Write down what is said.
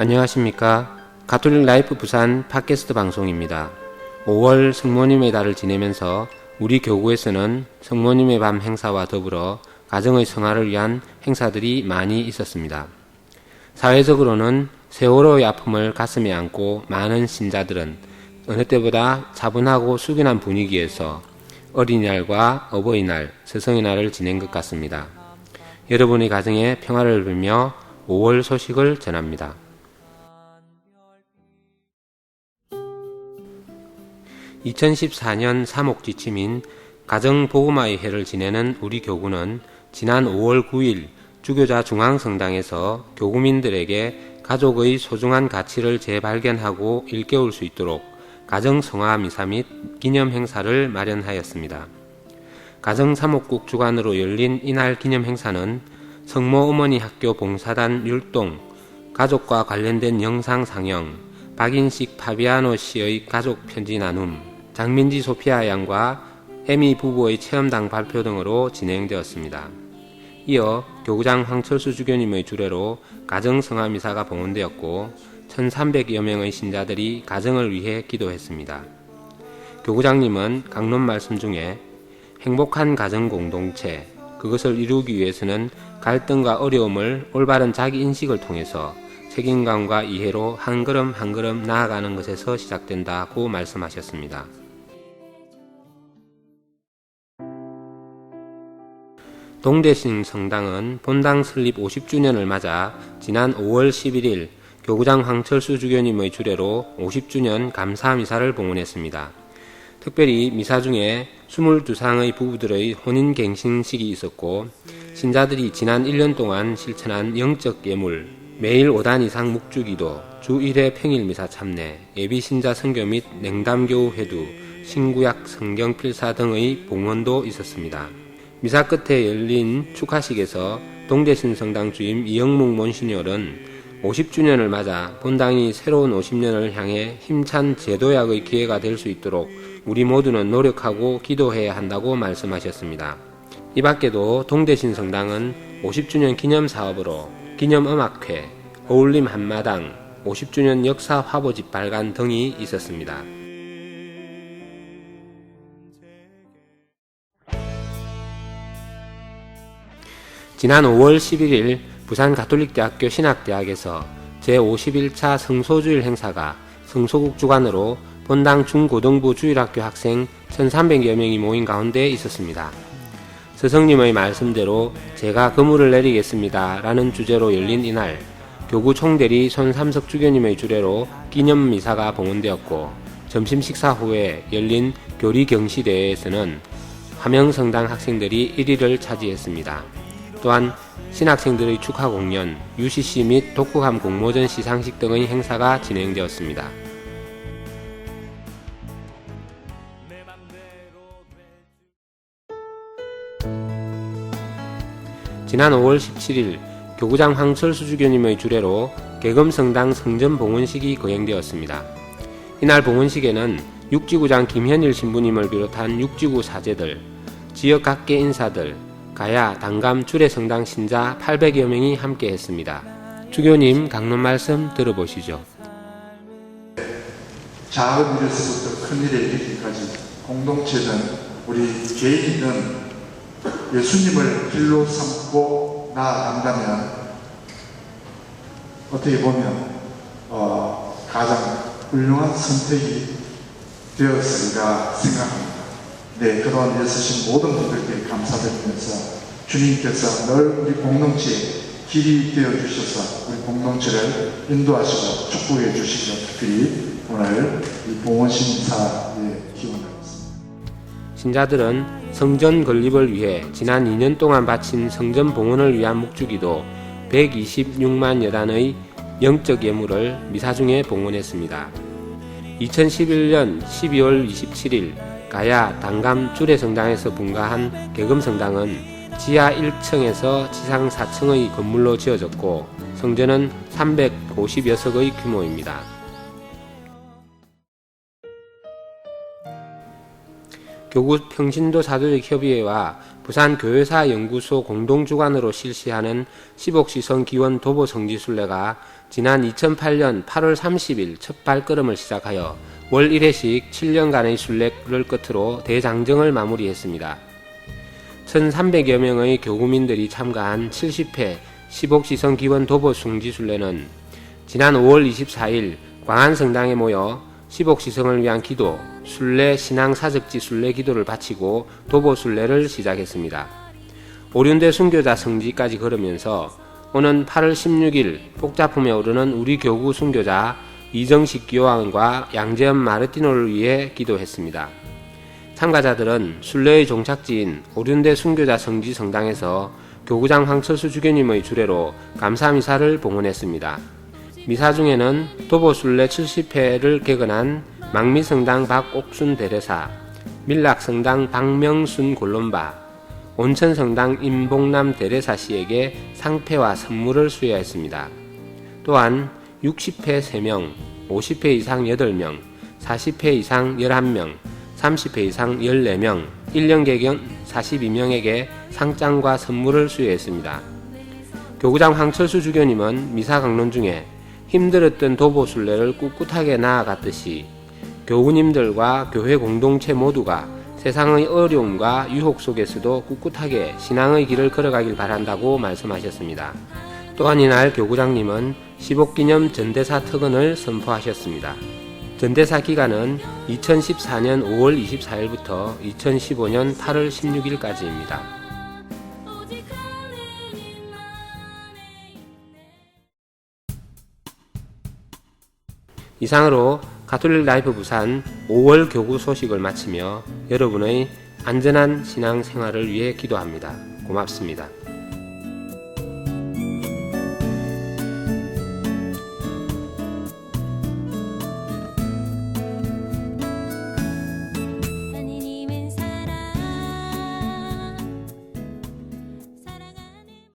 안녕하십니까. 가톨릭 라이프 부산 팟캐스트 방송입니다. 5월 성모님의 달을 지내면서 우리 교구에서는 성모님의 밤 행사와 더불어 가정의 성화를 위한 행사들이 많이 있었습니다. 사회적으로는 세월호의 아픔을 가슴에 안고 많은 신자들은 어느 때보다 차분하고 숙연한 분위기에서 어린이날과 어버이날, 스성의날을 지낸 것 같습니다. 여러분의 가정에 평화를 빌며 5월 소식을 전합니다. 2014년 사목지침인 가정보고마의 해를 지내는 우리 교구는 지난 5월 9일 주교자 중앙성당에서 교구민들에게 가족의 소중한 가치를 재발견하고 일깨울 수 있도록 가정성화 미사 및 기념 행사를 마련하였습니다. 가정사목국 주관으로 열린 이날 기념 행사는 성모 어머니 학교 봉사단 율동, 가족과 관련된 영상 상영, 박인식 파비아노 씨의 가족 편지 나눔, 장민지 소피아 양과 에미 부부의 체험당 발표 등으로 진행되었습니다. 이어 교구장 황철수 주교님의 주례로 가정성화 미사가 봉헌되었고 1300여 명의 신자들이 가정을 위해 기도했습니다. 교구장님은 강론 말씀 중에 행복한 가정 공동체, 그것을 이루기 위해서는 갈등과 어려움을 올바른 자기 인식을 통해서 책임감과 이해로 한 걸음 한 걸음 나아가는 것에서 시작된다고 말씀하셨습니다. 동대신 성당은 본당 설립 50주년을 맞아 지난 5월 11일 교구장 황철수 주교님의 주례로 50주년 감사 미사를 봉헌했습니다. 특별히 미사 중에 22상의 부부들의 혼인 갱신식이 있었고 신자들이 지난 1년 동안 실천한 영적 예물, 매일 5단 이상 묵주기도, 주 1회 평일 미사 참내, 예비 신자 선교 및 냉담교우 회두, 신구약 성경 필사 등의 봉헌도 있었습니다. 미사 끝에 열린 축하식에서 동대신 성당 주임 이영묵 몬시니얼은 50주년을 맞아 본당이 새로운 50년을 향해 힘찬 제도약의 기회가 될 수 있도록 우리 모두는 노력하고 기도해야 한다고 말씀하셨습니다. 이 밖에도 동대신 성당은 50주년 기념 사업으로 기념 음악회, 어울림 한마당, 50주년 역사 화보집 발간 등이 있었습니다. 지난 5월 11일 부산 가톨릭대학교 신학대학에서 제51차 성소주일 행사가 성소국 주관으로 본당 중고등부 주일학교 학생 1300여 명이 모인 가운데 있었습니다. 스승님의 말씀대로 제가 그물을 내리겠습니다. 라는 주제로 열린 이날 교구 총대리 손삼석 주교님의 주례로 기념 미사가 봉헌되었고 점심 식사 후에 열린 교리 경시대회에서는 화명성당 학생들이 1위를 차지했습니다. 또한 신학생들의 축하 공연, UCC 및 독후감 공모전 시상식 등의 행사가 진행되었습니다. 지난 5월 17일 교구장 황철수 주교님의 주례로 개검성당 성전 봉헌식이 거행되었습니다. 이날 봉헌식에는 육지구장 김현일 신부님을 비롯한 육지구 사제들, 지역 각계 인사들, 가야 당감 주례 성당 신자 800여 명이 함께 했습니다. 주교님 강론 말씀 들어보시죠. 작은 일에서부터 큰 일에 이르기까지 공동체는 우리 개인은 예수님을 길로 삼고 나아간다면 어떻게 보면 어, 가장 훌륭한 선택이 되었으리라 생각합니다. 네, 그동안 애쓰신 모든 분들께 감사드리면서 주님께서 늘 우리 공동체에 길이 되어 주셔서 우리 공동체를 인도하시고 축복해 주시기를 특별히 오늘 이 봉헌신 사에 기원하겠습니다. 신자들은 성전 건립을 위해 지난 2년 동안 바친 성전 봉헌을 위한 묵주기도 126만 여단의 영적 예물을 미사 중에 봉헌했습니다. 2011년 12월 27일 가야 당감 주례성당에서 분가한 개금성당은 지하 1층에서 지상 4층의 건물로 지어졌고 성전은 350여석의 규모입니다. 교구 평신도 사도적 협의회와 부산 교회사 연구소 공동 주관으로 실시하는 10옥시성 기원 도보 성지순례가 지난 2008년 8월 30일 첫 발걸음을 시작하여 월 1회씩 7년간의 순례를 끝으로 대장정을 마무리했습니다. 1,300여 명의 교구민들이 참가한 70회 10옥시성 기원 도보 숭지 순례는 지난 5월 24일 광안 성당에 모여 10옥시성을 위한 기도, 순례 신앙 사적지 순례 기도를 바치고 도보 순례를 시작했습니다. 오륜대 순교자 성지까지 걸으면서 오는 8월 16일 복자품에 오르는 우리 교구 순교자 이정식 교황과 양재현 마르티노를 위해 기도했습니다. 참가자들은 순례의 종착지인 오륜대 순교자 성지 성당에서 교구장 황철수 주교님의 주례로 감사 미사를 봉헌했습니다. 미사 중에는 도보 순례 70회를 개건한 망미성당 박옥순 대례사, 밀락성당 박명순 골론바, 온천성당 임봉남 대례사 씨에게 상패와 선물을 수여했습니다. 또한 60회 3명, 50회 이상 8명, 40회 이상 11명, 30회 이상 14명, 1년 개경 42명에게 상장과 선물을 수여했습니다. 교구장 황철수 주교님은 미사 강론 중에 힘들었던 도보순례를 꿋꿋하게 나아갔듯이 교우님들과 교회 공동체 모두가 세상의 어려움과 유혹 속에서도 꿋꿋하게 신앙의 길을 걸어가길 바란다고 말씀하셨습니다. 또한 이날 교구장님은 15기념 전대사 특언을 선포하셨습니다. 전대사 기간은 2014년 5월 24일부터 2015년 8월 16일까지입니다. 오직 하늘님만의 이상으로 가톨릭 라이프 부산 5월 교구 소식을 마치며 여러분의 안전한 신앙 생활을 위해 기도합니다. 고맙습니다.